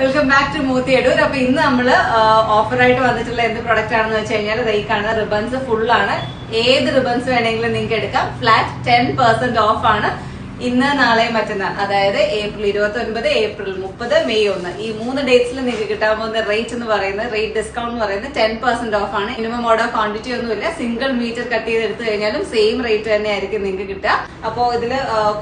Welcome back to Moothi Edoor അപ്പൊ ഇന്ന് നമ്മൾ ഓഫറായിട്ട് വന്നിട്ടുള്ള എന്ത് പ്രൊഡക്റ്റ് ആണെന്ന് വെച്ച് കഴിഞ്ഞാൽ ഈ കാണുന്ന റിബൺസ് ഫുൾ ആണ്. ഏത് റിബൺസ് വേണമെങ്കിലും നിങ്ങൾക്ക് എടുക്കാം. ഫ്ലാറ്റ് ടെൻ പെർസെന്റ് ഓഫ് ആണ്. ഇന്ന് നാളെ മറ്റന്നാൾ അതായത് ഏപ്രിൽ ഇരുപത്തി ഒൻപത് ഏപ്രിൽ മുപ്പത് മെയ് ഒന്ന്. ഈ മൂന്ന് ഡേറ്റ്സിൽ നിങ്ങൾക്ക് കിട്ടാൻ പോകുന്ന റേറ്റ് എന്ന് പറയുന്നത് റേറ്റ് ഡിസ്കൗണ്ട് എന്ന് പറയുന്നത് ടെൻ പെർസെന്റ് ഓഫ് ആണ്. മിനിമം ഓർഡർ ക്വാണ്ടിറ്റി ഒന്നുമില്ല സിംഗിൾ മീറ്റർ കട്ട് ചെയ്ത് എടുത്തു കഴിഞ്ഞാലും സെയിം റേറ്റ് തന്നെ ആയിരിക്കും നിങ്ങൾക്ക് കിട്ടുക. അപ്പോൾ ഇതിൽ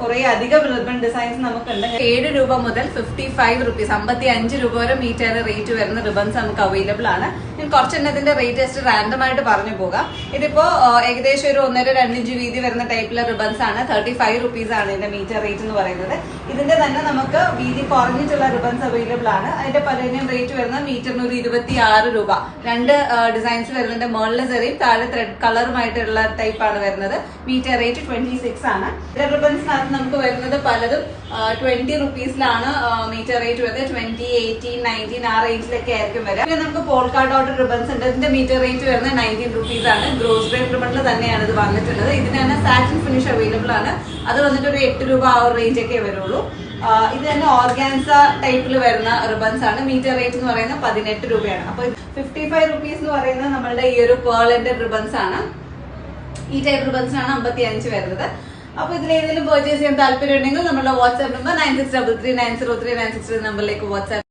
കുറെ അധികം റിബൺ ഡിസൈൻസ് നമുക്കുണ്ട്. ഏഴ് രൂപ മുതൽ ഫിഫ്റ്റി ഫൈവ് റുപ്പീസ് അമ്പത്തി അഞ്ച് രൂപ വരെ മീറ്ററിന് റേറ്റ് വരുന്ന റിബൺസ് നമുക്ക് അവൈലബിൾ ആണ്. ഞാൻ കുറച്ചെണ്ണത്തിന്റെ റേറ്റ് ജസ്റ്റ് റാൻഡം ആയിട്ട് പറഞ്ഞു പോകാം. ഇതിപ്പോ ഏകദേശം ഒരു ഒന്നര രണ്ടിഞ്ച് വീതി വരുന്ന ടൈപ്പിലെ റിബൺസ് ആണ്. തേർട്ടി ഫൈവ് റുപ്പീസ് ആണ് ഇതിന്റെ മീറ്റർ റേറ്റ് എന്ന് പറയുന്നത്. ഇതിന്റെ തന്നെ നമുക്ക് വീതി കുറഞ്ഞിട്ടുള്ള റിബൺസ് അവൈലബിൾ ആണ്. അതിന്റെ പലതിനും റേറ്റ് വരുന്നത് മീറ്ററിന് ഒരു ഇരുപത്തി ആറ് രൂപ. രണ്ട് ഡിസൈൻസ് വരുന്നുണ്ട്. മേളിലെ ചെറിയും താഴെ ത്രെഡ് കളറുമായിട്ടുള്ള ടൈപ്പ് ആണ് വരുന്നത്. മീറ്റർ റേറ്റ് ട്വന്റി സിക്സ് ആണ് റിബൺസിനകത്ത് നമുക്ക് വരുന്നത് പലതും ട്വന്റി റുപ്പീസിലാണ് മീറ്റർ റേറ്റ് വരുന്നത്. ട്വന്റി എയ്റ്റീൻ നയന്റീൻ ആ റേഞ്ചിലൊക്കെ ആയിരിക്കും വരിക. പിന്നെ നമുക്ക് പോൾക്കാ ഡോട്ട് റിബൺസ് ഉണ്ട്. ഇതിന്റെ മീറ്റർ റേറ്റ് വരുന്നത് നയന്റീൻ റുപ്പീസ് ആണ്. ഗ്രോസ് റേറ്റ് റിബണിൽ തന്നെയാണ് ഇത് വന്നിട്ടുള്ളത്. ഇതിന് തന്നെ സാറ്റിൻ ഫിനിഷ് അവൈലബിൾ ആണ്. അത് വന്നിട്ട് ഒരു എട്ട് രൂപ ആ ഒരു റേഞ്ച് ഒക്കെ വരുള്ളൂ. ഇത് തന്നെ ഓർഗാൻസ ടൈപ്പിൽ വരുന്ന റിബൺസ് ആണ്. മീറ്റർ റേറ്റ് എന്ന് പറയുന്നത് പതിനെട്ട് രൂപയാണ്. അപ്പൊ ഫിഫ്റ്റി ഫൈവ് റുപ്പീസ് എന്ന് പറയുന്നത് നമ്മളുടെ ഈ ഒരു പേളിന്റെ റിബൺസ് ആണ്. ഈ ടൈപ്പ് റിബൺസിനാണ് അമ്പത്തി അഞ്ച് വരുന്നത്. അപ്പൊ ഇതിൽ ഏതെങ്കിലും പെർച്ചേസ് ചെയ്യാൻ താല്പര്യം ഉണ്ടെങ്കിൽ നമ്മുടെ WhatsApp number nine six double three nine zero three nine six നമ്പറിലേക്ക് വാട്സ്ആപ്പ്